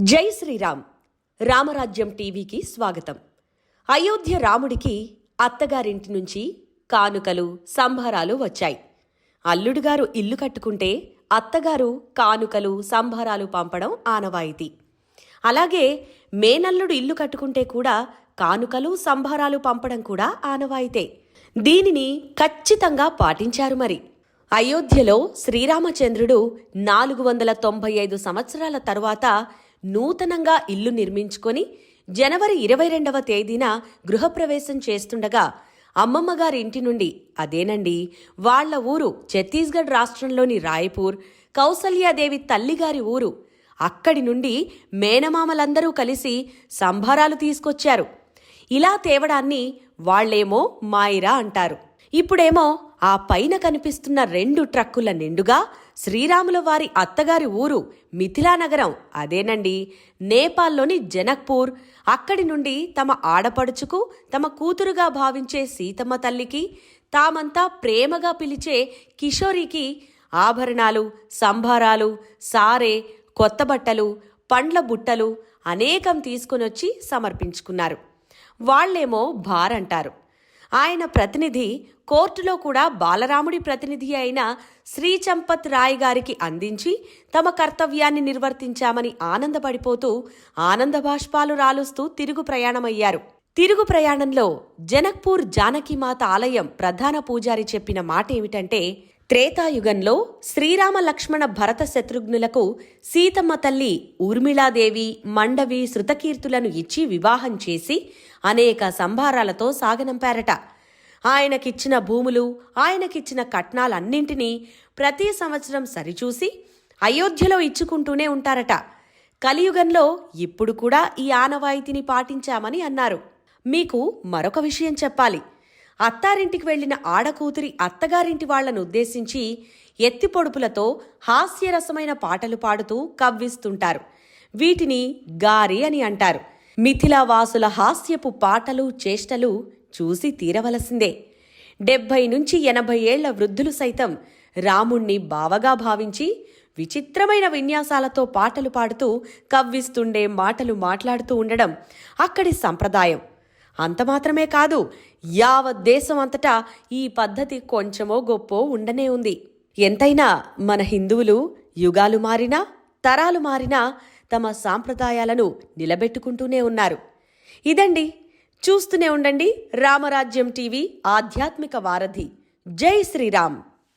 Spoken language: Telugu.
జై శ్రీరామ్. రామరాజ్యం టీవీకి స్వాగతం. అయోధ్య రాముడికి అత్తగారింటి నుంచి కానుకలు సంభారాలు వచ్చాయి. అల్లుడుగారు ఇల్లు కట్టుకుంటే అత్తగారు కానుకలు సంభారాలు పంపడం ఆనవాయితీ. అలాగే మేనల్లుడు ఇల్లు కట్టుకుంటే కూడా కానుకలు సంభారాలు పంపడం కూడా ఆనవాయితే. దీనిని ఖచ్చితంగా పాటించారు మరి. అయోధ్యలో శ్రీరామచంద్రుడు నాలుగు వందల తొంభై ఐదు సంవత్సరాల తరువాత నూతనంగా ఇల్లు నిర్మించుకొని జనవరి ఇరవై రెండవ తేదీన గృహప్రవేశం చేస్తుండగా అమ్మమ్మగారి ఇంటి నుండి అదేనండి వాళ్ళ ఊరు ఛత్తీస్గఢ్ రాష్ట్రంలోని రాయపూర్ కౌసల్యాదేవి తల్లిగారి ఊరు. అక్కడి నుండి మేనమామలందరూ కలిసి సంభారాలు తీసుకొచ్చారు. ఇలా తేవడాన్ని వాళ్ళేమో మాయిరా అంటారు. ఇప్పుడేమో ఆ పైన కనిపిస్తున్న రెండు ట్రక్కుల నిండుగా శ్రీరాముల వారి అత్తగారి ఊరు మిథిలా నగరం అదేనండి నేపాల్లోని జనక్పూర్. అక్కడి నుండి తమ ఆడపడుచుకు తమ కూతురుగా భావించే సీతమ్మ తల్లికి తామంతా ప్రేమగా పిలిచే కిషోరికి ఆభరణాలు సంభారాలు సారే కొత్త బట్టలు పండ్ల బుట్టలు అనేకం తీసుకునొచ్చి సమర్పించుకున్నారు. వాళ్ళేమో భార్ అంటారు ఆయన ప్రతినిధి కోర్టులో కూడా బాలరాముడి ప్రతినిధి అయిన శ్రీ చంపత్ రాయ్ గారికి అందించి తమ కర్తవ్యాన్ని నిర్వర్తించామని ఆనందపడిపోతూ ఆనంద బాష్పాలు రాలుస్తూ తిరుగు ప్రయాణమయ్యారు. తిరుగు ప్రయాణంలో జనక్పూర్ జానకిమాత ఆలయం ప్రధాన పూజారి చెప్పిన మాట ఏమిటంటే త్రేతాయుగంలో శ్రీరామ లక్ష్మణ భరత శత్రుఘ్నులకు సీతమ్మ తల్లి ఊర్మిళాదేవి మండవి శృతకీర్తులను ఇచ్చి వివాహం చేసి అనేక సంభారాలతో సాగనంపారట. ఆయనకిచ్చిన భూములు ఆయనకిచ్చిన కట్నాలన్నింటినీ ప్రతి సంవత్సరం సరిచూసి అయోధ్యలో ఇచ్చుకుంటూనే ఉంటారట. కలియుగంలో ఇప్పుడు కూడా ఈ ఆనవాయితీని పాటించామని అన్నారు. మీకు మరొక విషయం చెప్పాలి. అత్తారింటికి వెళ్ళిన ఆడకూతురి అత్తగారింటి వాళ్ళను ఉద్దేశించి ఎత్తిపొడుపులతో హాస్యరసమైన పాటలు పాడుతూ కవ్విస్తుంటారు. వీటిని గారి అని అంటారు. మిథిలా వాసుల హాస్యపు పాటలు చేష్టలు చూసి తీరవలసిందే. డెబ్భై నుంచి ఎనభై ఏళ్ళ వృద్ధులు సైతం రాముణ్ణి బావగా భావించి విచిత్రమైన విన్యాసాలతో పాటలు పాడుతూ కవ్విస్తుండే మాటలు మాట్లాడుతూ ఉండడం అక్కడి సంప్రదాయం. అంత మాత్రమే కాదు యావత్ దేశం అంతటా ఈ పద్ధతి కొంచెమో గొప్పో ఉండనే ఉంది. ఎంతైనా మన హిందువులు యుగాలు మారినా తరాలు మారినా తమ సాంప్రదాయాలను నిలబెట్టుకుంటూనే ఉన్నారు. ఇదండి. చూస్తూనే ఉండండి. రామరాజ్యం టీవీ ఆధ్యాత్మిక వారధి. జై శ్రీరామ్.